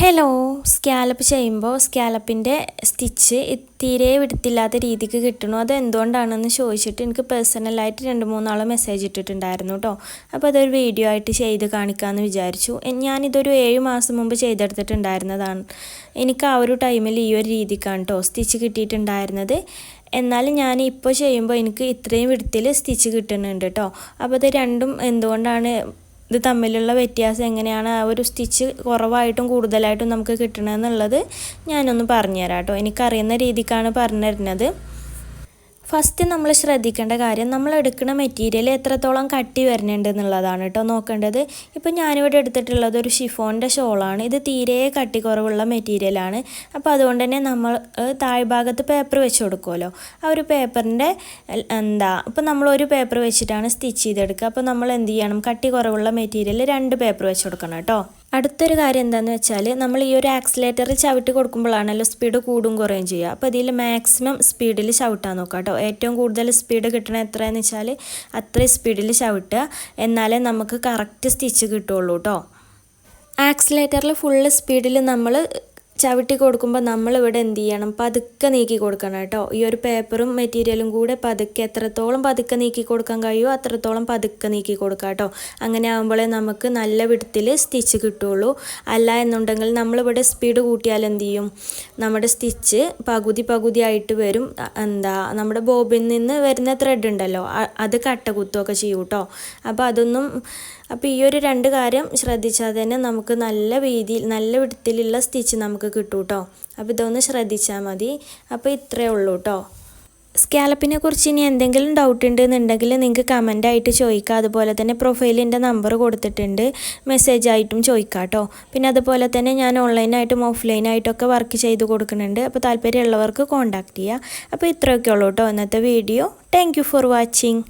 Hello scallop ചെയ്യുമ്പോൾ സ്കാലപ്പിന്റെ stitch തീരെ വിടുത്തില്ലാത്ത രീതിക്ക് കിട്ടണോ. അത് എന്തുകൊണ്ടാണെന്ന് ചോദിച്ചിട്ട് എനിക്ക് പേഴ്സണലായിട്ട് രണ്ട് മൂന്നാളെ മെസ്സേജ് ഇട്ടിട്ടുണ്ടായിരുന്നു കേട്ടോ അപ്പോൾ അതൊരു വീഡിയോ ആയിട്ട് ചെയ്ത് കാണിക്കാമെന്ന് വിചാരിച്ചു. ഞാനിതൊരു ഏഴ് മാസം മുമ്പ് ചെയ്തെടുത്തിട്ടുണ്ടായിരുന്നതാണ്. എനിക്ക് ആ ഒരു ടൈമിൽ ഈ ഒരു രീതിക്കാണ് കേട്ടോ സ്റ്റിച്ച് കിട്ടിയിട്ടുണ്ടായിരുന്നത്. എന്നാലും ഞാൻ ഇപ്പോൾ ചെയ്യുമ്പോൾ എനിക്ക് ഇത്രയും വിടത്തിൽ സ്റ്റിച്ച് കിട്ടുന്നുണ്ട് കേട്ടോ അപ്പോൾ അത് രണ്ടും എന്തുകൊണ്ടാണ് ഇത് തമ്മിലുള്ള വ്യത്യാസം എങ്ങനെയാണ്? ആ ഒരു സ്റ്റിച്ച് കുറവായിട്ടും കൂടുതലായിട്ടും നമുക്ക് കിട്ടണമെന്നുള്ളത് ഞാനൊന്ന് പറഞ്ഞുതരാം കേട്ടോ എനിക്കറിയുന്ന രീതിക്കാണ് പറഞ്ഞു തരുന്നത് ഫസ്റ്റ് നമ്മൾ ശ്രദ്ധിക്കേണ്ട കാര്യം നമ്മൾ എടുക്കുന്ന മെറ്റീരിയൽ എത്രത്തോളം കട്ടി വരുന്നുണ്ട് എന്നുള്ളതാണ് കേട്ടോ നോക്കേണ്ടത്. ഇപ്പം ഞാനിവിടെ എടുത്തിട്ടുള്ളത് ഒരു ഷിഫോണിന്റെ ഷോളാണ് ഇത് തീരെ കട്ടി കുറവുള്ള മെറ്റീരിയലാണ് അപ്പോൾ അതുകൊണ്ട് തന്നെ നമ്മൾ താഴ്ഭാഗത്ത് പേപ്പർ വെച്ച് കൊടുക്കുമല്ലോ. ആ ഒരു പേപ്പറിന്റെ എന്താ ഇപ്പം നമ്മൾ ഒരു പേപ്പർ വെച്ചിട്ടാണ് സ്റ്റിച്ച് ചെയ്തെടുക്കുക. അപ്പോൾ നമ്മൾ എന്ത് ചെയ്യണം? കട്ടി കുറവുള്ള മെറ്റീരിയൽ രണ്ട് പേപ്പർ വെച്ച് കൊടുക്കണം കേട്ടോ. അടുത്തൊരു കാര്യം എന്താണെന്ന് വെച്ചാൽ നമ്മൾ ഈ ഒരു ആക്സിലേറ്ററിൽ ചവിട്ടി കൊടുക്കുമ്പോഴാണല്ലോ സ്പീഡ് കൂടും കുറയും ചെയ്യുക. അപ്പോൾ ഇതിൽ മാക്സിമം സ്പീഡിൽ ചവിട്ടാൻ നോക്കാം കേട്ടോ. ഏറ്റവും കൂടുതൽ സ്പീഡ് കിട്ടണ എത്രയെന്ന് വെച്ചാൽ അത്രയും സ്പീഡിൽ ചവിട്ടുക. എന്നാലേ നമുക്ക് കറക്റ്റ് സ്റ്റിച്ച് കിട്ടുള്ളൂ കേട്ടോ. ആക്സിലേറ്ററിൽ ഫുള്ള് സ്പീഡിൽ നമ്മൾ ചവിട്ടി കൊടുക്കുമ്പോൾ നമ്മളിവിടെ എന്ത് ചെയ്യണം? പതുക്കെ നീക്കി കൊടുക്കണം കേട്ടോ. ഈ ഒരു പേപ്പറും മെറ്റീരിയലും കൂടെ പതുക്കെ എത്രത്തോളം പതുക്കെ നീക്കി കൊടുക്കാൻ കഴിയുമോ അത്രത്തോളം പതുക്കെ നീക്കി കൊടുക്കുക കേട്ടോ. അങ്ങനെ ആകുമ്പോഴേ നമുക്ക് നല്ല വിടത്തിൽ സ്റ്റിച്ച് കിട്ടുള്ളൂ. അല്ല എന്നുണ്ടെങ്കിൽ നമ്മളിവിടെ സ്പീഡ് കൂട്ടിയാൽ എന്ത് ചെയ്യും? നമ്മുടെ സ്റ്റിച്ച് പകുതി പകുതി ആയിട്ട് വരും എന്താ നമ്മുടെ ബോബിൽ നിന്ന് വരുന്ന ത്രെഡ് ഉണ്ടല്ലോ. അത് കട്ട കുത്തുമൊക്കെ ചെയ്യും കേട്ടോ. അപ്പോൾ അതൊന്നും അപ്പോൾ ഈ ഒരു രണ്ട് കാര്യം ശ്രദ്ധിച്ചാൽ തന്നെ നമുക്ക് നല്ല രീതിയിൽ നല്ല വിടത്തിലുള്ള സ്റ്റിച്ച് നമുക്ക് കിട്ടും കേട്ടോ അപ്പോൾ ഇതൊന്ന് ശ്രദ്ധിച്ചാൽ മതി. അപ്പോൾ ഇത്രയേ ഉള്ളൂ കേട്ടോ സ്കാലപ്പിനെ കുറിച്ച് ഇനി എന്തെങ്കിലും ഡൗട്ട് ഉണ്ടെന്നുണ്ടെങ്കിൽ നിങ്ങൾക്ക് കമന്റായിട്ട് ചോദിക്കുക അതുപോലെ തന്നെ പ്രൊഫൈലിന്റെ നമ്പർ കൊടുത്തിട്ടുണ്ട്. മെസ്സേജ് ആയിട്ടും ചോദിക്കുക കേട്ടോ പിന്നെ അതുപോലെ തന്നെ ഞാൻ ഓൺലൈനായിട്ടും ഓഫ്ലൈനായിട്ടൊക്കെ വർക്ക് ചെയ്ത് കൊടുക്കുന്നുണ്ട്. അപ്പോൾ താല്പര്യമുള്ളവർക്ക് കോൺടാക്റ്റ് ചെയ്യുക അപ്പോൾ ഇത്രയൊക്കെ ഉള്ളൂ കേട്ടോ ഇന്നത്തെ വീഡിയോ താങ്ക് ഫോർ വാച്ചിങ്